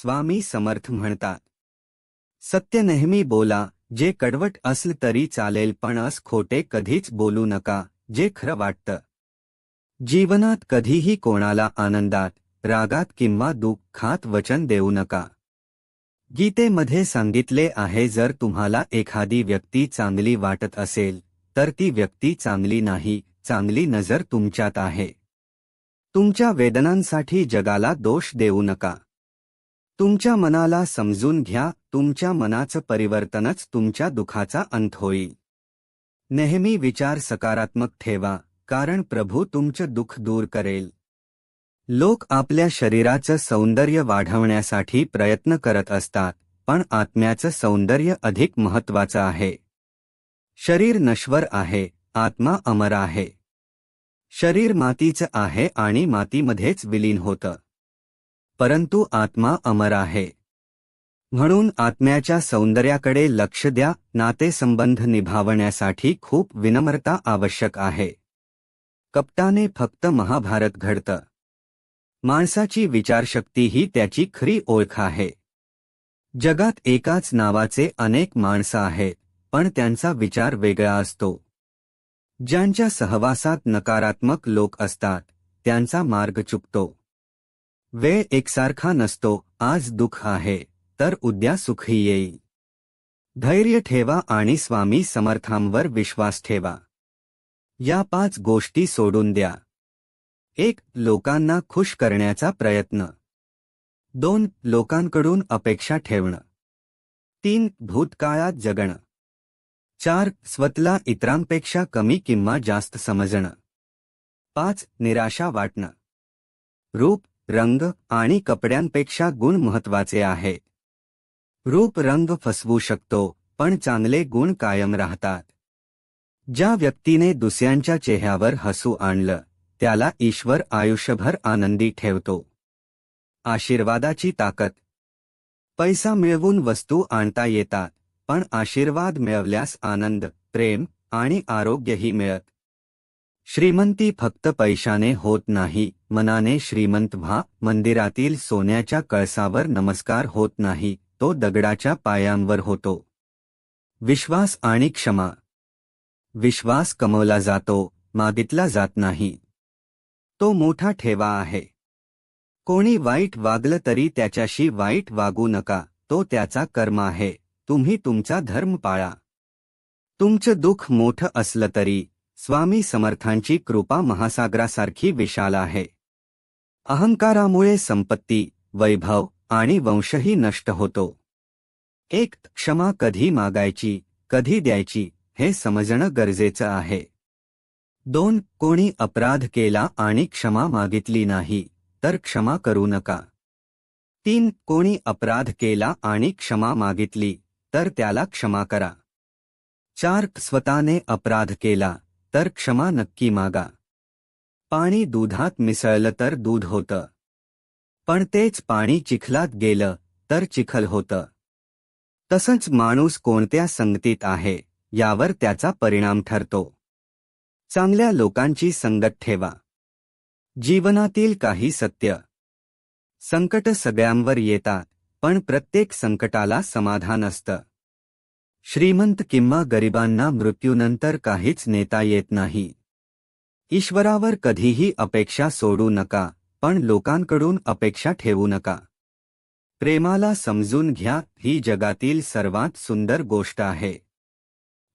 स्वामी समर्थ म्हणतात. सत्य नेहमी बोला जे कडवट असलं तरी चालेल पण अस खोटे कधीच बोलू नका जे खरं वाटतं. जीवनात कधीही कोणाला आनंदात रागात किंवा दुःखात वचन देऊ नका. गीतेमध्ये सांगितले आहे जर तुम्हाला एखादी व्यक्ती चांगली वाटत असेल तर ती व्यक्ती चांगली नाही चांगली नजर तुमच्यात आहे. तुमच्या वेदनांसाठी जगाला दोष देऊ नका. तुमच्या मनाला समजून घ्या तुमच्या मनाचं परिवर्तनच तुमच्या दुखाचा अंत होईल. नेहमी विचार सकारात्मक ठेवा कारण प्रभू तुमचं दुःख दूर करेल. लोक आपल्या शरीराचं सौंदर्य वाढवण्यासाठी प्रयत्न करत असतात पण आत्म्याचं सौंदर्य अधिक महत्वाचं आहे. शरीर नश्वर आहे आत्मा अमर आहे. शरीर मातीचं आहे आणि मातीमध्येच विलीन होतं. परंतु आत्मा अमर आहे. म्हणून आत्म्याच्या सौंदर्याकडे लक्ष द्या नातेसंबंध निभावण्यासाठी खूप विनम्रता आवश्यक आहे. कपटाने फक्त महाभारत घडतं. माणसाची विचारशक्ती ही त्याची खरी ओळख आहे. जगात एकाच नावाचे अनेक माणसं आहेत पण त्यांचा विचार वेगळा असतो. ज्यांच्या सहवासात नकारात्मक लोक असतात त्यांचा मार्ग चुकतो. वेळ एकसारखा नसतो आज दुःख आहे तर उद्या सुखही येईल. धैर्य ठेवा आणि स्वामी समर्थांवर विश्वास ठेवा. या पाच गोष्टी सोडून द्या. एक लोकांना खुश करण्याचा प्रयत्न. दोन लोकांकडून अपेक्षा ठेवणं. तीन भूतकाळात जगणं. चार स्वतला इतरांपेक्षा कमी किंवा जास्त समजणं. पाच निराशा वाटणं. रूप रंग आणि कपड्यांपेक्षा गुण महत्त्वाचे आहे. रूप रंग फसवू शकतो पण चांगले गुण कायम राहतात. ज्या व्यक्तीने दुसऱ्यांच्या चेहऱ्यावर हसू आणलं त्याला ईश्वर आयुष्यभर आनंदी ठेवतो. आशीर्वादाची ताकद. पैसा मिळवून वस्तू आणता येतात पण आशीर्वाद मिळवल्यास आनंद प्रेम आणि आरोग्यही मिळत. श्रीमंती फक्त पैशाने होत नाही. मनाने श्रीमंत व्हा मंदिरातील सोन्याच्या कळसावर नमस्कार होत नाही तो दगडाच्या पायांवर होतो. विश्वास आणि क्षमा. विश्वास कमवला जातो मागितला जात नाही. तो मोठा ठेवा आहे. कोणी वाईट वागलं तरी त्याच्याशी वाईट वागू नका तो त्याचा कर्म आहे तुम्ही तुमचा धर्म पाळा. तुमचं दुःख मोठं असलं तरी स्वामी समर्थांची कृपा महासागरासारखी विशाल आहे. अहंकारामुळे संपत्ती वैभव आणि वंशही नष्ट होतो. एक क्षमा कधी मागायची कधी द्यायची हे समजणं गरजेचं आहे. दोन कोणी अपराध केला आणि क्षमा मागितली नाही तर क्षमा करू नका. तीन कोणी अपराध केला आणि क्षमा मागितली तर त्याला क्षमा करा. चार स्वतःने अपराध केला तर क्षमा नक्की मागा. पाणी दुधात मिसळलं तर दूध होतं. पण तेच पाणी चिखलात गेलं तर चिखल होतं. तसंच माणूस कोणत्या संगतीत आहे यावर त्याचा परिणाम ठरतो. चांगल्या लोकांची संगत ठेवा. जीवनातील काही सत्य. संकट सगळ्यांवर येतात पण प्रत्येक संकटाला समाधान असतं. श्रीमंत किंवा गरिबांना मृत्यूनंतर काहीच नेता येत नाही. ईश्वरावर कधीही अपेक्षा सोडू नका, पण लोकांकडून अपेक्षा ठेवू नका. प्रेमाला समजून घ्या, ही जगातील सर्वात सुंदर गोष्ट आहे.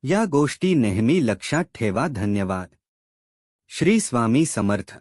या गोष्टी नेहमी लक्षात ठेवा, धन्यवाद. श्री स्वामी समर्थ.